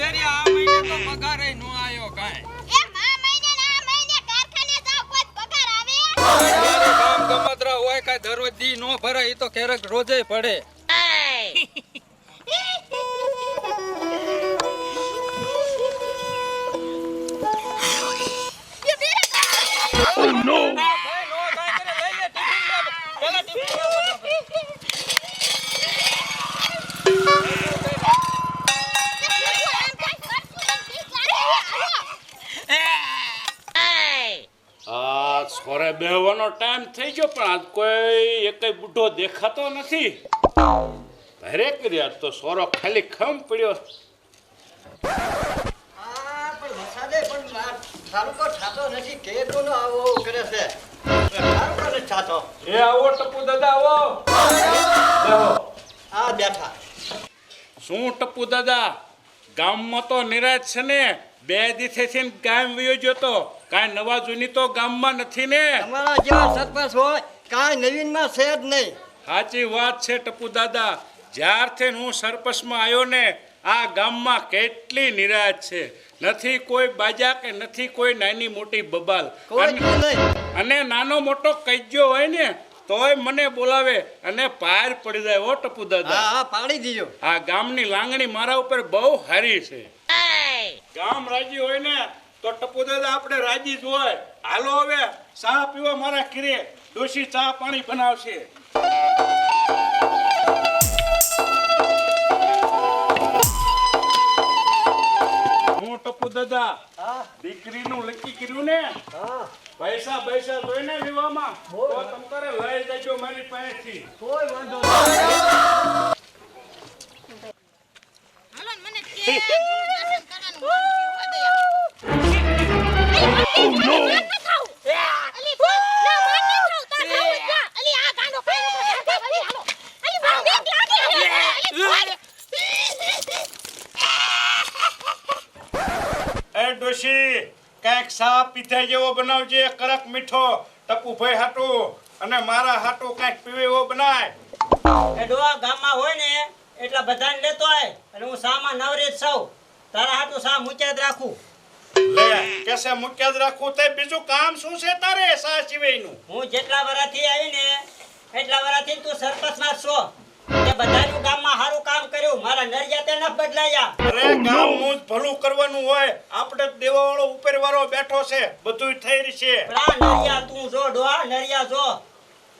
બેરી આ મહિને તો પગારે નો આયો એ મા મહિને ના મહિને કારખાને જાવ કોઈ પગાર આવે? કામ ગમતરા હોય કાંઈ દરરોજ દી નો ભરાય ઈ તો ક્યારેક રોજે પડે. આ ભાઈ નો કાંઈ કરે, લઈ લે ટિફિન લે. પેલા ટિફિન લે. આ છોરે ટાઈમ થઈ ગયો પણ આજ કોઈ એક બુઢો દેખાતો નથી. ભરે કર્યા તો સોરો ખાલી ખમ પડ્યો. આ પણ વરસાદે પણ આ તાલુકો થાતો નથી આવો આવો કરે છે? તાલુકો એ આવો ટપુ દાદા આવો. આ બેઠા. શું ટપુ દાદા? ગામમાં તો નિરાશ છે ને? બે દિવસે ને ગામ વયો જતો તો. કાંઈ નવા જૂની તો ગામમાં નથી ને? તમારા જેવા સરપંચ હોય કાંઈ નવીનમાં છે જ નહીં. સાચી વાત છે ટપુ દાદા. જ્યારથી હું સરપંચમાં આવ્યો ને આ ગામમાં કેટલી નિરાશ છે. નથી કોઈ બાજા કે નથી કોઈ નાની મોટી બબાલ. અને- નાનો મોટો કજ્જો હોય ને તોય મને બોલાવે અને પાર પડી જાય ઓ ટપુ દાદા. હા પાડી દીજો. આ ગામની લાંગણી મારા ઉપર બહુ હારી છે. ગામ રાજી હોય ને તો ટપુ દાદા આપણે રાજી જ હોય. હાલો હવે ચા પીવા મારા ખીરે ડોશી ચા પાણી બનાવશે. હું ટપુ દાદા દીકરીનું નક્કી કર્યું ને? હા. પૈસા પૈસા જોઈને વિવામાં બોલ. તો તમારે લઈ જજો મારી પાસેથી. કોઈ વાંધો હાલો મને કે કરવાનું ડોશી કાંઈક સા પીધા જેવો બનાવજે કરક મીઠો ટપુ ભાઈ હાટુ અને મારા હાટુ કાંઈક પીવે એવો બનાય એ ડોહા ગામમાં હોય ને એટલા બધાને લેતો આય અને હું સામાં નવરેજ સૌ તારા હાટું સા મૂક્યા જ રાખું લે કેસે મૂક્યા જ રાખું તે બીજું કામ શું છે તારે સા સિવાયનું? હું જેટલા વરાથી આવી ને એટલા વરાથી તું સરપંચમાં છો. તે બધાનું ગામમાં સારું કામ કર્યું મારા નરિયા તે ન બદલાયા. અરે ગામનું જ ભલું કરવાનું હોય. આપણે દેવાવાળો ઉપરવાળો બેઠો છે બધું થઈ રહી છે આ નરિયા તું જો ડોહા નરિયા જો.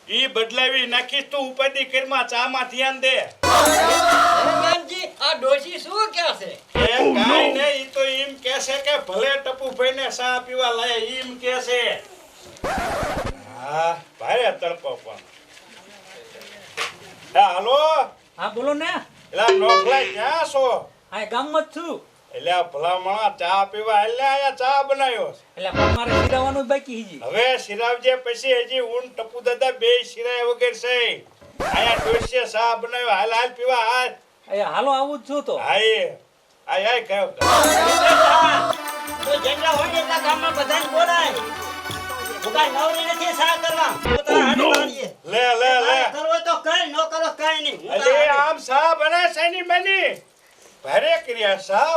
ઈ બદલાવી નાખીશ તું ઉપાધિ ચા ચામાં ધ્યાન દે. આ ડોશી શું કહે છે? એ કાંઈ નહીં તો એમ કહેશે કે ભલે ટપુભાઈ ને સા પીવા લાય એમ કહેશે હા ભારે તડકો પણ હા હાલો. હા બોલો ને. એલા નોકલા ક્યાં છો? હા ગામમાં જ છું. એટલે ભલામણા ચા પીવા એટલે આયા ચા બનાવ્યો એટલે મારે સિરાવાનું બાકી હજી. હવે સિરાવજે પછી હજી ઊન ટપુ દાદા બે સિરાય વગર છે. આયા ડોસીએ ચા બનાવ્યો. હાલ હાલ પીવા હાલ. અહીંયા હાલો આવું જ છું તો. હાય આય આય ગયો તો જેટલા હોય ને એટલા ગામમાં બધાને બોલાય. કાંઈ નવરી નથી સા કરવા. હું તારા હાટું વાળીએ. લે લે લે. હોય તો કર ન કરો કાંઈ નહીં. આમ સા બને સાની બની? ભારે કર્યા સા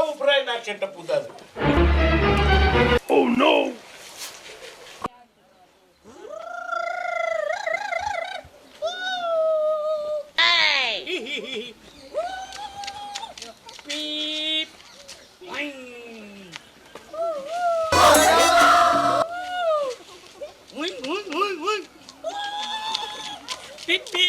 ટપુ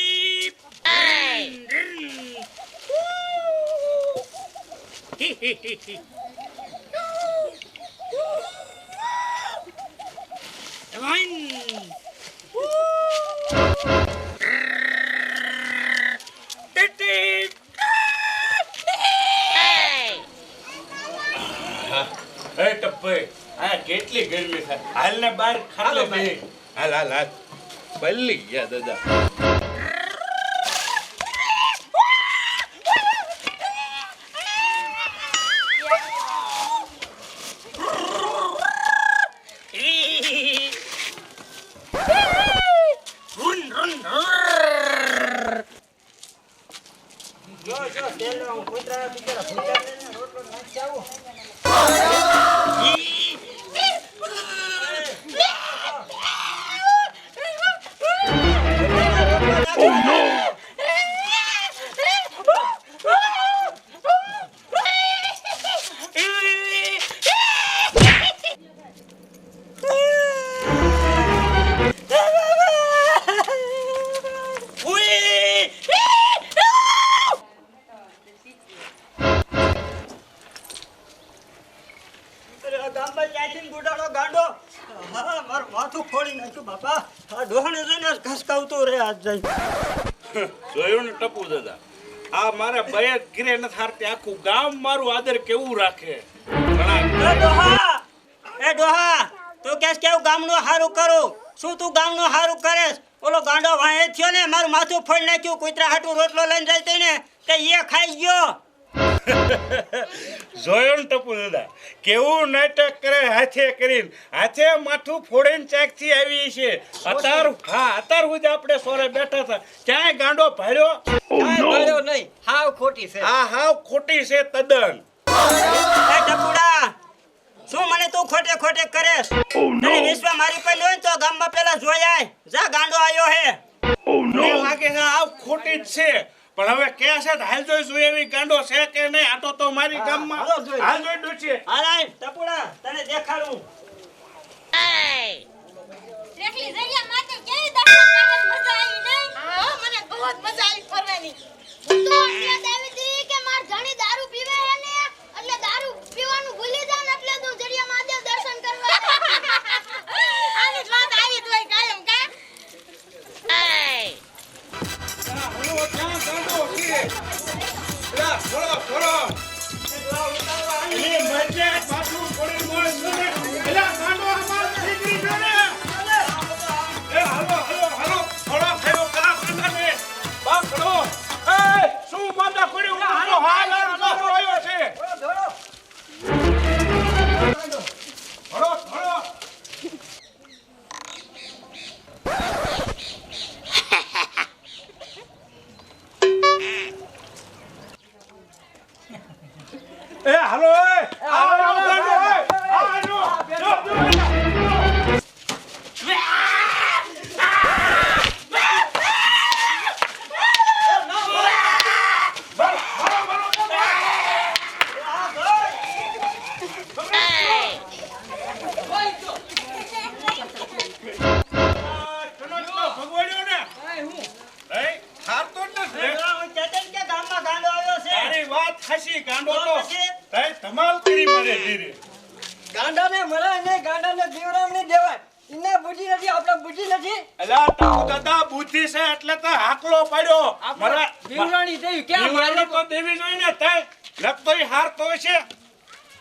દાદા એ ટપ્પે આ કેટલી ગરમી થાય હાલ ને બાર ખાલો હાલ હાલ હાલ. બલ્લી ગયા દાદા જો જો તેલ હું કૂતરા બિચારા ભૂખ્યા થઈને રોટલો નાખી આવું આજ જોયું. ને ટપુ દાદા? આ મારા બે જ ન નથી હારતી. આખું ગામ મારું આદર કેવું રાખે? ઘણા એ ડોહા! એ ડોહા! તું કેસ કેવું ગામનું હારું કરું. શું તું ગામનું હારું કરેશ? ઓલો ગાંડો વાહે થયો ને મારું માથું ફોડી નાખ્યું. કુતરા હાટું રોટલો લઈને જાય ને તે એ ખાઈ ગયો. જોયો ને ટપુ દાદા? કેવું નાટક કરે હાથે કરીને? હાથે માથું ફોડીને ચાકથી આવી છે. અતાર હા અતાર સુધી આપણે સોરે બેઠા હતા. ક્યાંય ગાંડો ભાડ્યો કાંઈ ભર્યો નહીં. હાવ ખોટી છે. હા હાવ ખોટી છે તદ્દન. ટપુડા શું મને તું ખોટે ખોટે કરે? તને વિશ્વા મારી પર હોય ને તો ગામમાં પેલા જોઈ આય. જા ગાંડો આવ્યો હે. મને લાગે છે આ ખોટી જ છે. પણ હવે કે છે હાલ જોઈ જોઈએ એવી ગાંડો છે કે નહીં? આટો તો મારી ગામમાં હાલ જોઈ. હાલ જોઈ ડોશી હાલાય ટપુડા તને દેખાડું. રેખલી જગ્યા માથે કેવી દર્શન મજા આવી નહીં હા. મને બહુ જ મજા આવી ફરવાની. હું તો એલા ફોડો એ હાલો એ. આવો આવો. કરી ધીરે. ગાંડાને મરાય ને ગાંડાને દીવડામણી દેવાય. એને બુદ્ધિ નથી આપણે બુદ્ધિ નથી. અલા તું દાદા બુદ્ધિ છે એટલે તો હાકલો પડ્યો. મારા દીવડાણી દેવી ક્યાં દીવડાણી તો દેવી જોઈ ને તે લગતો ઈ હારતો છે